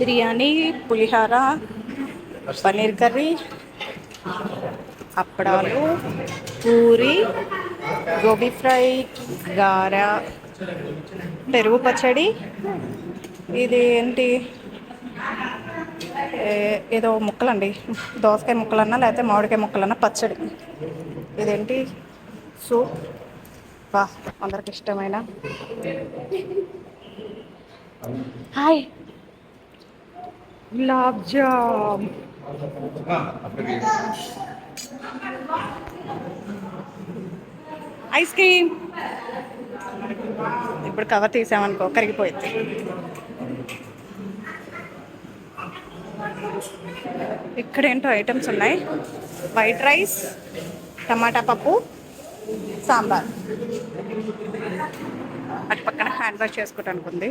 బిర్యానీ పులిహోర paneer curry అప్పడాలు puri gobi fry గార పెరుగు పచ్చడి. ఇది ఏంటి? ఏదో ముక్కలండి. దోసకాయ ముక్కలన్నా లేకపోతే మామిడికాయ ముక్కలన్నా పచ్చడి. ఇదేంటి? సూప్. వా అందరికి ఇష్టమైన. Hi. Gulab jam. Ice cream. ఇప్పుడు కవర్ తీసామనుకో కరిగిపోయింది ఇక్కడ ఏంటో ఐటమ్స్ ఉన్నాయి. వైట్ రైస్ టమాటా పప్పు సాంబార్. అటు పక్కన హ్యాండ్ వాష్ చేసుకోవటానికి ఉంది.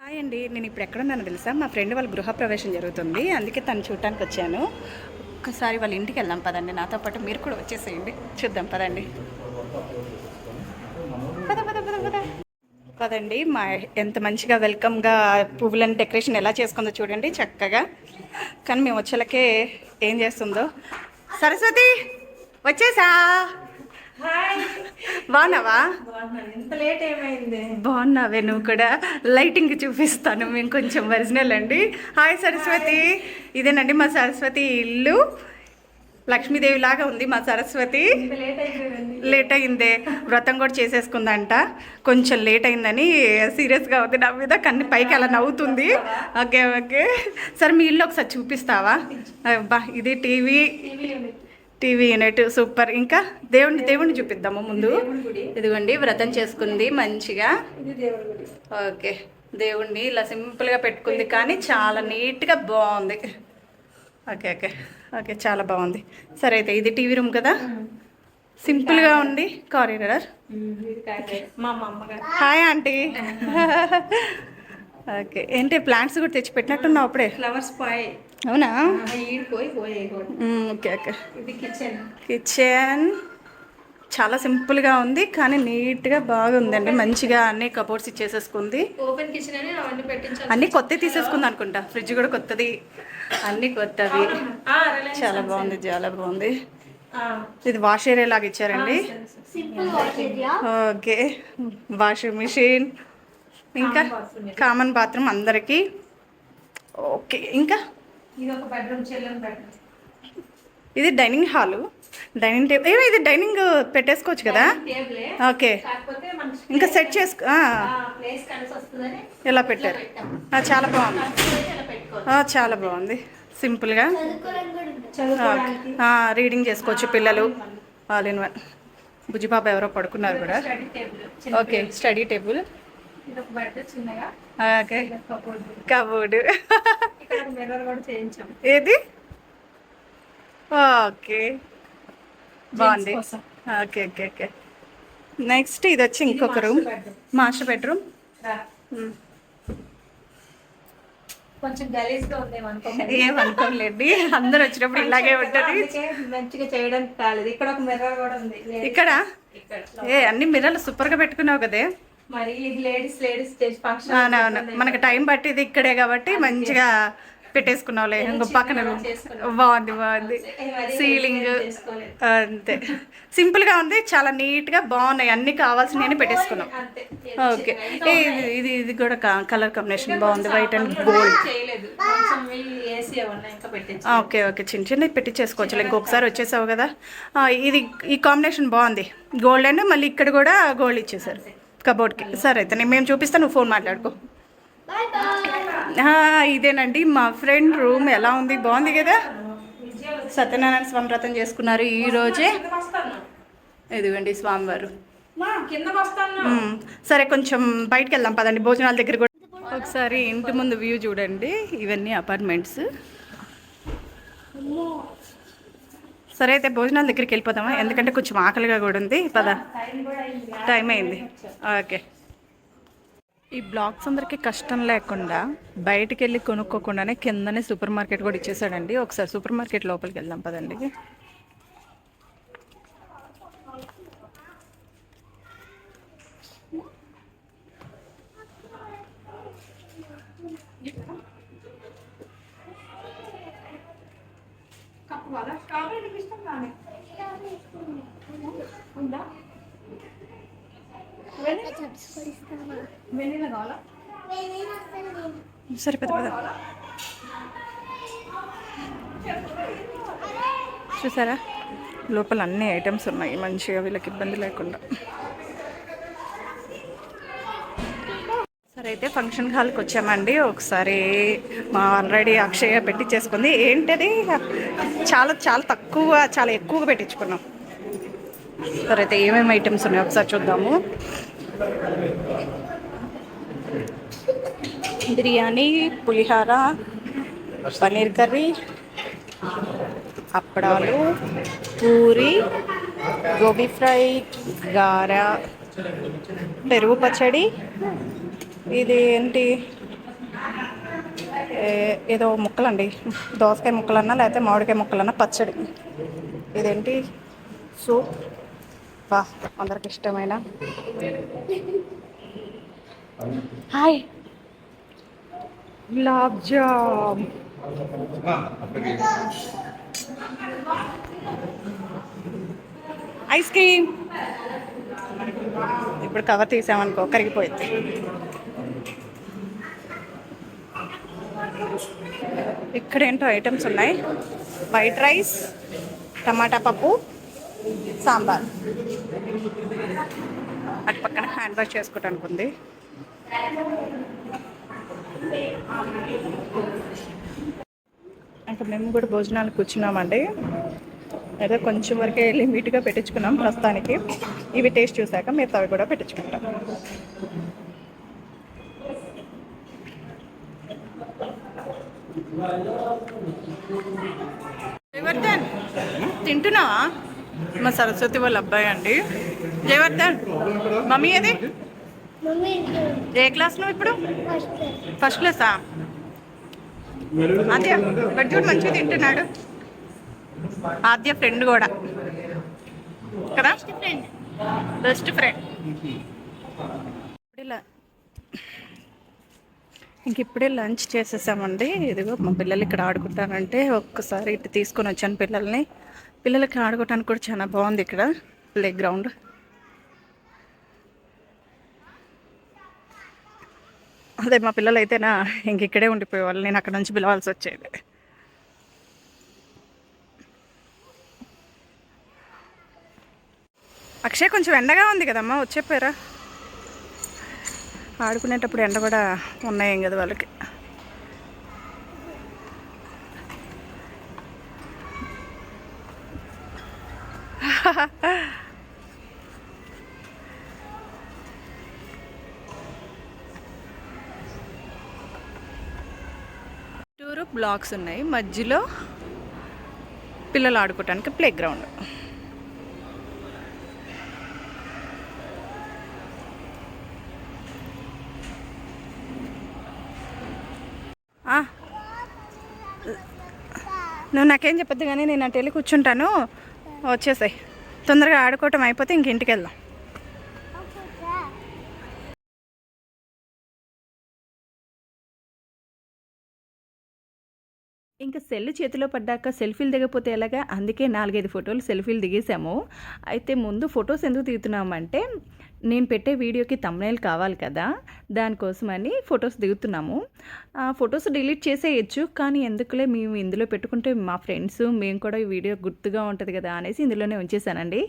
హాయ్ అండి నేను ఇప్పుడు ఎక్కడున్నాను తెలుసా? మా ఫ్రెండ్ వాళ్ళ గృహప్రవేశం జరుగుతుంది. అందుకే తను చూడటానికి వచ్చాను. ఒక్కసారి వాళ్ళ ఇంటికి వెళ్దాం పదండి. నాతో పాటు మీరు కూడా వచ్చేసేయండి. చూద్దాం పదండి. పద పద పద పద. పదండి మా ఎంత మంచిగా వెల్కమ్గా పువ్వులని డెకరేషన్ ఎలా చేసుకుందో చూడండి చక్కగా. కానీ మేము వచ్చేలకే ఏం చేస్తుందో. సరస్వతి వచ్చేసా? బాగున్నావా? ఇంత లేట్ ఏమైంది? బాగున్నావే నువ్వు కూడా. లైటింగ్ చూపిస్తాను. మేము కొంచెం ఒరిజినల్ అండి. హాయ్ సరస్వతి ఇదేనండి మా సరస్వతి ఇల్లు. లక్ష్మీదేవి లాగా ఉంది మా సరస్వతి లేట్ అయిందే. వ్రతం కూడా చేసేసుకుందంట. కొంచెం లేట్ అయిందని సీరియస్గా ఉంది. నా మీద కన్ను పైకి అలా నవ్వుతుంది. ఓకే ఓకే సరే మీ ఇల్లు ఒకసారి చూపిస్తావా? బా ఇది టీవీ. TV unit super. ఇంకా దేవుణ్ణి దేవుణ్ణి చూపిద్దాము ముందు? దేవుడి గుడి. ఇదిగోండి వ్రతం చేసుకుంది మంచిగా. దేవుడి ఓకే దేవుణ్ణి ఇలా సింపుల్గా పెట్టుకుంది కానీ చాలా నీట్గా బాగుంది. ఓకే ఓకే ఓకే చాలా బాగుంది. సరే అయితే ఇది టీవీ రూమ్ కదా? సింపుల్గా ఉంది. కారిడార్ హాయ్ ఆంటీ ఓకే ఏంటి ప్లాంట్స్ కూడా తెచ్చి పెట్టినట్టున్నావు అప్పుడే? ఫ్లవర్స్ పాయ్. అవునా? Okay okay. ఇది కిచెన్ కిచెన్ చాలా సింపుల్గా ఉంది కానీ నీట్గా బాగుందండి. మంచిగా అన్ని కబోర్డ్స్ ఇచ్చేసేసుకుంది. ఓపెన్ కిచెన్ అని అవన్నీ పెట్టించాలి. అన్ని కొత్త తీసేసుకుంది అనుకుంటా. ఫ్రిడ్జ్ కూడా కొత్తది. అన్ని కొత్తవి. చాలా బాగుంది చాలా బాగుంది. ఇది వాష్ ఏరియా లాగా ఇచ్చారండి? ఓకే. వాషింగ్ మిషన్ ఇంకా కామన్ బాత్రూమ్ అందరికీ. ఓకే ఇంకా? ఇది ఒక బెడ్రూమ్ చిల్డ్రన్ బెడ్రూమ్ ఇది డైనింగ్ హాలు. Dining table. ఏమో ఇది డైనింగ్ పెట్టేసుకోవచ్చు కదా? ఓకే. ఇంకా సెట్ చేసుకో ఇలా పెట్టారు? చాలా బాగుంది. చాలా బాగుంది. సింపుల్గా. రీడింగ్ చేసుకోవచ్చు పిల్లలు. All in one. బుజ్జిపాప ఎవరో పడుకున్నారు కూడా. Okay study table. ఇది ఒక బెడ్ చిన్నగా. ఓకే. కబోర్డ్. కబోర్డ్. ఇక్కడ మిర్రర్ కూడా చేయించాం. ఏది? ఓకే. బాగుంది. Okay okay okay. నెక్స్ట్ ఇది వచ్చి ఇంకొక రూమ్. Master bedroom. కొంచెం గలీజ్గా ఉంది అనుకో ఏమనుకోలేండి అందరు వచ్చినప్పుడు ఇలాగే ఉంటుంది మంచిగా చేయడానికి కాలేదు ఇక్కడ ఒక మిర్రర్ కూడా ఉంది. ఇక్కడ? ఏ అన్ని మిర్రర్లు సూపర్గా పెట్టుకున్నావు కదే. మరి లేడీస్ లేడీస్ స్టేజ్ ఫంక్షన్ అవునవును మనకి టైం పట్టింది ఇక్కడే కాబట్టి మంచిగా పెట్టేసుకున్నావులే. ఇంకో పక్కన. బాగుంది బాగుంది. సీలింగ్ అంతే. సింపుల్గా ఉంది చాలా నీట్గా బాగున్నాయి. అన్ని కావాల్సినవి పెట్టేసుకున్నాం. ఓకే ఇది ఇది ఇది కూడా కలర్ కాంబినేషన్ బాగుంది white and gold okay okay చిన్న చిన్నవి పెట్టి చేసుకోవచ్చు ఇంకొకసారి వచ్చేసావు కదా. ఆ, ఇది ఈ కాంబినేషన్ బాగుంది. గోల్డ్ అండ్ మళ్ళీ ఇక్కడ కూడా గోల్డ్ ఇచ్చేసారు. కబోర్డ్కి. సరే అయితే నేను మేము చూపిస్తాను నువ్వు ఫోన్ మాట్లాడుకో. ఇదేనండి మా ఫ్రెండ్ రూమ్ ఎలా ఉంది? బాగుంది కదా? సత్యనారాయణ స్వామి వ్రతం చేసుకున్నారు ఈ రోజే. ఇదిగోండి స్వామివారు. సరే కొంచెం బయటికి వెళ్దాం పదండి భోజనాల దగ్గర కూడా. ఒకసారి ఇంటి ముందు వ్యూ చూడండి ఇవన్నీ అపార్ట్మెంట్స్ సరే అయితే భోజనాల దగ్గరికి వెళ్ళిపోదామా? ఎందుకంటే కొంచెం ఆకలిగా కూడా ఉంది. పద. టైం అయింది. ఓకే. ఈ బ్లాక్స్ అందరికీ కష్టం లేకుండా బయటికి వెళ్ళి కొనుక్కోకుండానే కిందనే సూపర్ మార్కెట్ కూడా ఇచ్చేసాడండి ఒకసారి సూపర్ మార్కెట్ లోపలికి వెళ్దాం పదండి. ఉందా? వెన్నీల? కావాలా? సరే పెద్ద పెద్ద. చూసారా? లోపల అన్ని ఐటమ్స్ ఉన్నాయి. మంచిగా వీళ్ళకి ఇబ్బంది లేకుండా. సరే అయితే ఫంక్షన్ హాల్కి వచ్చామండి. ఒకసారి మా ఆల్రెడీ అక్షయ పెట్టించేసుకుంది ఏంటది? చాలా చాలా తక్కువ చాలా ఎక్కువగా పెట్టించుకున్నాం. సరే అయితే ఏమేమి ఐటమ్స్ ఉన్నాయి ఒకసారి చూద్దాము. బిర్యానీ పులిహార పన్నీర్ కర్రీ అప్పడాలు పూరి గోబీ ఫ్రై గార పెరుగు పచ్చడి ఇది ఏంటి? ఏ- ఏదో ముక్కలండి. దోసకాయ ముక్కలన్నా లేకపోతే మామిడికాయ ముక్కలన్నా పచ్చడి. ఇదేంటి? సూప్. బా అందరికి ఇష్టమైన. Hi. Gulab jam. Ice cream. ఇప్పుడు కవర్ తీసామనుకో కరిగిపోయింది. ఇక్కడ ఏంటో ఐటమ్స్ ఉన్నాయి. వైట్ రైస్ టమాటా పప్పు సాంబార్. అటు పక్కన హ్యాండ్ వాష్ చేసుకోవటానికి ఉంది. మేము కూడా భోజనాలకు కూర్చున్నామండి. అయితే కొంచెం వరకే వెళ్ళి లిమిట్గా పెట్టించుకున్నాం ప్రస్తుతానికి. ఇవి టేస్ట్ చూసాక మిగతావి కూడా పెట్టించుకుంటాం. జయవర్ధన్ తింటున్నావా? మా సరస్వతి వాళ్ళ అబ్బాయి అండి. జయవర్ధన్ మమ్మీ అది ఏ క్లాస్ నువ్వు ఇప్పుడు? ఫస్ట్ క్లాసా ఆద్య బట్ చూడు మంచిగా తింటున్నాడు. ఆద్య ఫ్రెండ్ కూడా. కదా? ఫ్రెండ్ బెస్ట్ ఫ్రెండ్ ఇలా ఇంక ఇప్పుడే లంచ్ చేసేసామండి. ఇదిగో మా పిల్లలు ఇక్కడ ఆడుకుంటానంటే ఒక్కసారి ఇటు తీసుకొని వచ్చాను పిల్లల్ని. పిల్లలకి ఆడుకోవటానికి కూడా చాలా బాగుంది ఇక్కడ ప్లే గ్రౌండ్. అదే మా పిల్లలు అయితేనా ఇంక ఇక్కడే ఉండిపోయేవాళ్ళు. నేను అక్కడ నుంచి పిలవాల్సి వచ్చేది. అక్షయ్ కొంచెం ఎండగా ఉంది కదమ్మా వచ్చేపోయారా? ఆడుకునేటప్పుడు ఎండ కూడా ఉన్నాయేం కదా వాళ్ళకి. టూరు బ్లాక్స్ ఉన్నాయి. మధ్యలో పిల్లలు ఆడుకోవటానికి ప్లే గ్రౌండ్ ఆ. నువ్వు నాకేం చెప్పొద్దు కానీ నేను అటు వెళ్ళి కూర్చుంటాను. వచ్చేసాయి. తొందరగా ఆడుకోవటం అయిపోతే ఇంక ఇంటికి వెళ్దాం. ఇంకా సెల్ చేతిలో పడ్డాక సెల్ఫీలు దిగపోతే ఎలాగా? అందుకే నాలుగైదు ఫోటోలు సెల్ఫీలు దిగేసాము అయితే ముందు ఫొటోస్ ఎందుకు దిగుతున్నామంటే నేను పెట్టే వీడియోకి తమ్నైల్ కావాలి కదా దానికోసమని ఫొటోస్ దిగుతున్నాము. ఆ ఫొటోస్ డిలీట్ చేసేయచ్చు కానీ ఎందుకులే మేము ఇందులో పెట్టుకుంటే మా ఫ్రెండ్స్ మేము కూడా ఈ వీడియో గుర్తుగా ఉంటుంది కదా అనేసి ఇందులోనే ఉంచేసానండి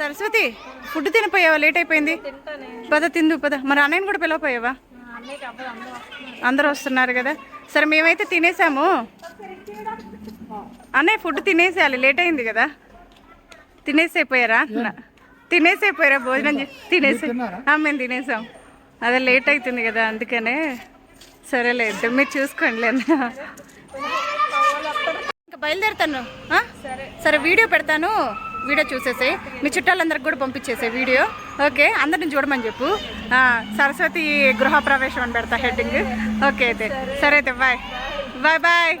సరస్వతి ఫుడ్ తినిపోయావా? లేట్ అయిపోయింది. పద తిందు పద. మరి అన్నయ్యని కూడా పిలవపోయావా? అందరూ వస్తున్నారు కదా. సరే మేమైతే తినేసాము. అన్నయ్య ఫుడ్ తినేసేయాలి. లేట్ అయింది కదా. తినేసి అయిపోయారా అంటున్నా. తినేసి అయిపోయారా భోజనం చే- తినేసి? మేము తినేసాం. అదే లేట్ అవుతుంది కదా అందుకనే. సరేలే ఇద్దరు మీరు చూసుకోండి అన్న. ఇంకా బయలుదేరుతాను? సరే వీడియో పెడతాను. వీడియో చూసేసి. మీ చుట్టాలందరికి కూడా పంపించేసే వీడియో. ఓకే అందరిని చూడమని చెప్పు. సరస్వతి గృహ ప్రవేశం అని పెడతా హెడ్డింగ్. ఓకే అయితే. సరే అయితే బాయ్. Bye bye.